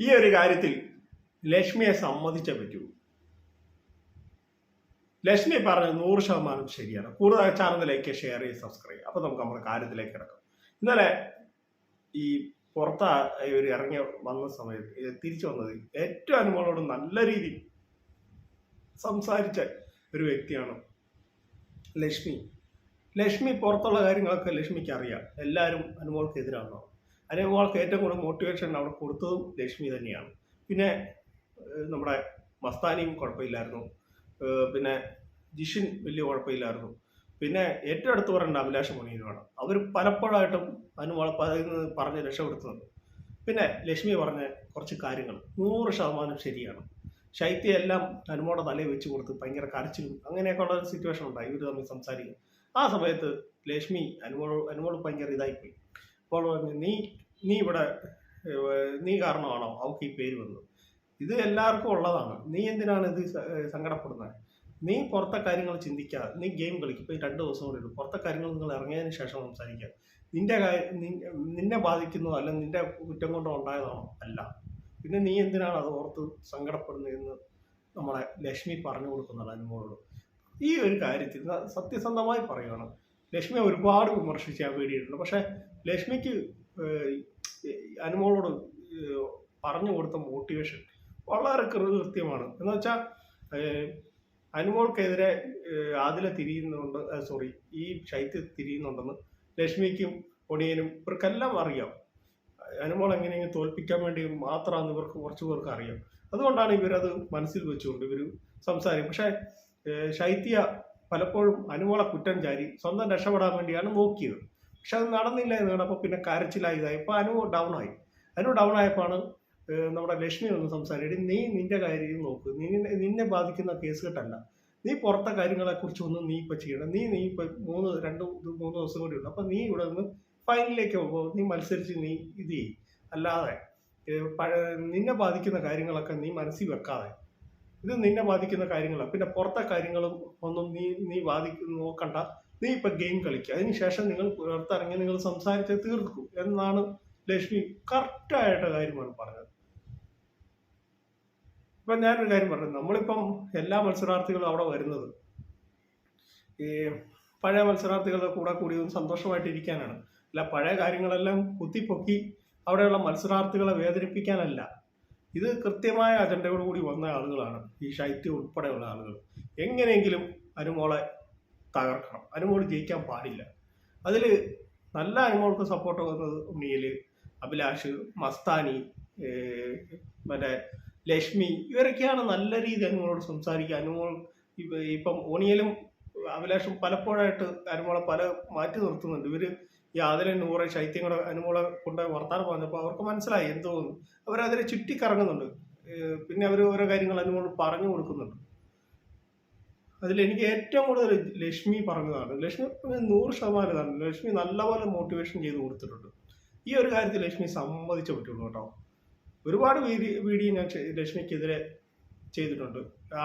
ഈ ഒരു കാര്യത്തിൽ ലക്ഷ്മിയെ സമ്മതിച്ചേ പറ്റൂ. ലക്ഷ്മി പറഞ്ഞത് നൂറ് ശതമാനം ശരിയാണ്. കൂടുതൽ ചാനലിലേക്ക് ഷെയർ ചെയ്ത് സബ്സ്ക്രൈബ് അപ്പോൾ നമുക്ക് നമ്മുടെ കാര്യത്തിലേക്ക് കിടക്കാം. ഇന്നലെ ഈ പുറത്ത ഒരു ഇറങ്ങി വന്ന സമയത്ത് തിരിച്ചു വന്നത് ഏറ്റവും അനുമോളോട് നല്ല രീതിയിൽ സംസാരിച്ച ഒരു വ്യക്തിയാണ് ലക്ഷ്മി. ലക്ഷ്മി പുറത്തുള്ള കാര്യങ്ങളൊക്കെ ലക്ഷ്മിക്ക് അറിയാം. എല്ലാവരും അനുമോൾക്കെതിരാണോ അനുമോൾക്ക് ഏറ്റവും കൂടുതൽ മോട്ടിവേഷൻ അവിടെ കൊടുത്തതും ലക്ഷ്മി തന്നെയാണ്. പിന്നെ നമ്മുടെ മസ്താനിയും കുഴപ്പമില്ലായിരുന്നു. പിന്നെ ജിഷിൻ വലിയ കുഴപ്പമില്ലായിരുന്നു. പിന്നെ ഏറ്റവും അടുത്ത് പറയേണ്ട അഭിലാഷ് മണിയുമാണ് അവർ പലപ്പോഴായിട്ടും പറയുന്നത് പറഞ്ഞ് രക്ഷപ്പെടുത്തുന്നുണ്ട്. പിന്നെ ലക്ഷ്മി പറഞ്ഞ കുറച്ച് കാര്യങ്ങൾ. നൂറ് ശതമാനം ശരിയാണ്. ശൈത്യ എല്ലാം അനുമോടെ തലയിൽ വെച്ച് കൊടുത്ത് ഭയങ്കര കരച്ചിലും അങ്ങനെയൊക്കെ ഉള്ള സിറ്റുവേഷൻ ഉണ്ടായി. ഇവർ തമ്മിൽ സംസാരിക്കും. ആ സമയത്ത് ലക്ഷ്മി അനുമോൾ അനുമോൾ ഭയങ്കര ഇതായിപ്പോയി. അപ്പോൾ പറഞ്ഞു, നീ നീ ഇവിടെ നീ കാരണമാണോ? അവൾക്ക് ഈ പേര് വന്നു ഇത് എല്ലാവർക്കും ഉള്ളതാണ്. നീ എന്തിനാണ് ഇത് സങ്കടപ്പെടുന്നത്? നീ പുറത്തെ കാര്യങ്ങൾ ചിന്തിക്കാതെ നീ ഗെയിം കളിക്കും ഇപ്പോൾ രണ്ട് ദിവസം കൂടി ഉള്ളൂ. പുറത്തെ കാര്യങ്ങൾ നിങ്ങൾ ഇറങ്ങിയതിന് ശേഷം സംസാരിക്കുക നിന്റെ കാര്യം നിന്നെ ബാധിക്കുന്നതോ അല്ല നിന്റെ കുറ്റം കൊണ്ടോ ഉണ്ടായതാണോ? അല്ല. പിന്നെ നീ എന്തിനാണ് അത് ഓർത്ത് സങ്കടപ്പെടുന്നതെന്ന് നമ്മളെ ലക്ഷ്മി പറഞ്ഞു കൊടുക്കുന്നുണ്ട് അനുമോളോട്? ഈ ഒരു കാര്യത്തിൽ സത്യസന്ധമായി പറയുകയാണ്. ലക്ഷ്മി ഒരുപാട് വിമർശിച്ച് ഞാൻ വേണ്ടിയിട്ടുണ്ട് പക്ഷേ ലക്ഷ്മിക്ക് അനുമോളോട് പറഞ്ഞു കൊടുത്ത മോട്ടിവേഷൻ വളരെ കൃത്യമാണ് എന്ന് വെച്ചാൽ അനുമോൾക്കെതിരെ ആദില തിരിയുന്നുണ്ട് സോറി ഈ ശൈത്യ തിരിയുന്നുണ്ടെന്ന് ലക്ഷ്മിക്കും ഒടിയനും ഇവർക്കെല്ലാം അറിയാം. അനുമോൾ എങ്ങനെയെങ്കിലും തോൽപ്പിക്കാൻ വേണ്ടി മാത്രമാണ് ഇവർക്ക് കുറച്ച് പേർക്ക് അറിയാം. അതുകൊണ്ടാണ് ഇവരത് മനസ്സിൽ വെച്ചുകൊണ്ട് ഇവർ സംസാരിക്കും. പക്ഷേ ശൈത്യ പലപ്പോഴും അനുമോളെ കുറ്റം ചാരി സ്വന്തം രക്ഷപ്പെടാൻ വേണ്ടിയാണ് നോക്കിയത്. പക്ഷെ അത് നടന്നില്ല എന്ന് കണ്ടപ്പോൾ പിന്നെ കരച്ചിലായി ഇതായി ഇപ്പോൾ അനു ഡൗൺ ആയി. അനു ഡൗൺ ആയപ്പോഴാണ് നമ്മുടെ ലക്ഷ്മി ഒന്ന് സംസാരിക്കും നീ നിന്റെ കാര്യം നോക്ക്. നിന്നെ നിന്നെ ബാധിക്കുന്ന കേസ് കെട്ടല്ല നീ പുറത്തെ കാര്യങ്ങളെ കാര്യങ്ങളെക്കുറിച്ചൊന്നും നീ ഇപ്പൊ ചെയ്യണം നീ നീ ഇപ്പൊ മൂന്ന് രണ്ട് മൂന്ന് ദിവസം കൂടി ഉണ്ട് അപ്പോൾ നീ ഇവിടെ നിന്ന് ഫൈനലിലേക്ക് പോകുമ്പോൾ നീ മത്സരിച്ച് നീ ഇത് ചെയ്യും. അല്ലാതെ നിന്നെ ബാധിക്കുന്ന കാര്യങ്ങളൊക്കെ നീ മനസ്സിൽ വെക്കാതെ. ഇത് നിന്നെ ബാധിക്കുന്ന കാര്യങ്ങളാണ് പിന്നെ പുറത്തെ കാര്യങ്ങളും ഒന്നും നീ നീ ബാധിക്കുന്ന നോക്കണ്ട. നീ ഇപ്പൊ ഗെയിം കളിക്കുക അതിനുശേഷം നിങ്ങൾ പുറത്തിറങ്ങി നിങ്ങൾ സംസാരിച്ച് തീർക്കും എന്നാണ് ലക്ഷ്മി കറക്റ്റായിട്ട കാര്യമാണ് പറഞ്ഞത്. ഇപ്പൊ ഞാനൊരു കാര്യം പറഞ്ഞു നമ്മളിപ്പം എല്ലാ മത്സരാർത്ഥികളും അവിടെ വരുന്നത് ഈ പഴയ മത്സരാർത്ഥികളുടെ കൂടെ കൂടി ഒന്ന് സന്തോഷമായിട്ട് ഇരിക്കാനാണ് അല്ല പഴയ കാര്യങ്ങളെല്ലാം കുത്തിപ്പൊക്കി അവിടെയുള്ള മത്സരാർത്ഥികളെ വേദനിപ്പിക്കാനല്ല. ഇത് കൃത്യമായ അജണ്ടയോട് കൂടി വന്ന ആളുകളാണ് ഈ ശൈത്യം ഉൾപ്പെടെയുള്ള ആളുകൾ. എങ്ങനെയെങ്കിലും അനുമോളെ തകർക്കണം. അനുമോൾ ജയിക്കാൻ പാടില്ല. അതിൽ നല്ല അനുമോൾക്ക് സപ്പോർട്ട് വന്നത് ഉണ്ണിയിൽ അഭിലാഷ് മസ്താനി മറ്റേ ലക്ഷ്മി ഇവരൊക്കെയാണ് നല്ല രീതി അനുമോളോട് സംസാരിക്കുക. അനുമോൾ ഇപ്പ- ഓണിയലും അഭിലാഷും പലപ്പോഴായിട്ട് അനുമോളെ പല മാറ്റി നിർത്തുന്നുണ്ട്. ഇവർ ഈ ആദിലെ നൂറെ ശൈത്യം കൂടെ അനുമോളെ കൊണ്ട് വർത്താനം പറഞ്ഞപ്പോൾ അവർക്ക് മനസ്സിലായി എന്തോന്ന് അവരതിനെ ചുറ്റിക്കറങ്ങുന്നുണ്ട്. പിന്നെ അവർ ഓരോ കാര്യങ്ങൾ അനുമോൾ പറഞ്ഞു കൊടുക്കുന്നുണ്ട്. അതിൽ എനിക്ക് ഏറ്റവും കൂടുതൽ ലക്ഷ്മി പറഞ്ഞതാണ്. ലക്ഷ്മി നൂറ് ശതമാനം ഇതാണ് ലക്ഷ്മി നല്ലപോലെ മോട്ടിവേഷൻ ചെയ്ത് കൊടുത്തിട്ടുണ്ട്. ഈ ഒരു കാര്യത്തിൽ ലക്ഷ്മി സമ്മതിച്ചേ പറ്റുള്ളൂ കേട്ടോ. ഒരുപാട് വീഡിയോ ഞാൻ ലക്ഷ്മിക്കെതിരെ ചെയ്തിട്ടുണ്ട്. ആ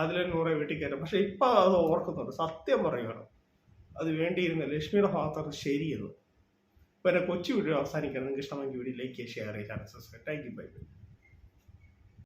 അതിലെ നൂറെ വീട്ടിൽ കയറ്റാം പക്ഷെ ഇപ്പം അത് ഓർക്കുന്നുണ്ട്. സത്യം പറയുകയാണ്. അത് വേണ്ടിയിരുന്ന ലക്ഷ്മിയുടെ ഭാഗത്താണ് ശരിയെന്ന് ഇപ്പം എന്റെ കൊച്ചു വീഡിയോ അവസാനിക്കാൻ നിങ്ങൾക്ക് ഇഷ്ടമെങ്കിൽ വീഡിയോ ലൈക്ക് ഷെയർ ചെയ്യുക സബ്സ്ക്രൈബ് താങ്ക് യു ബൈ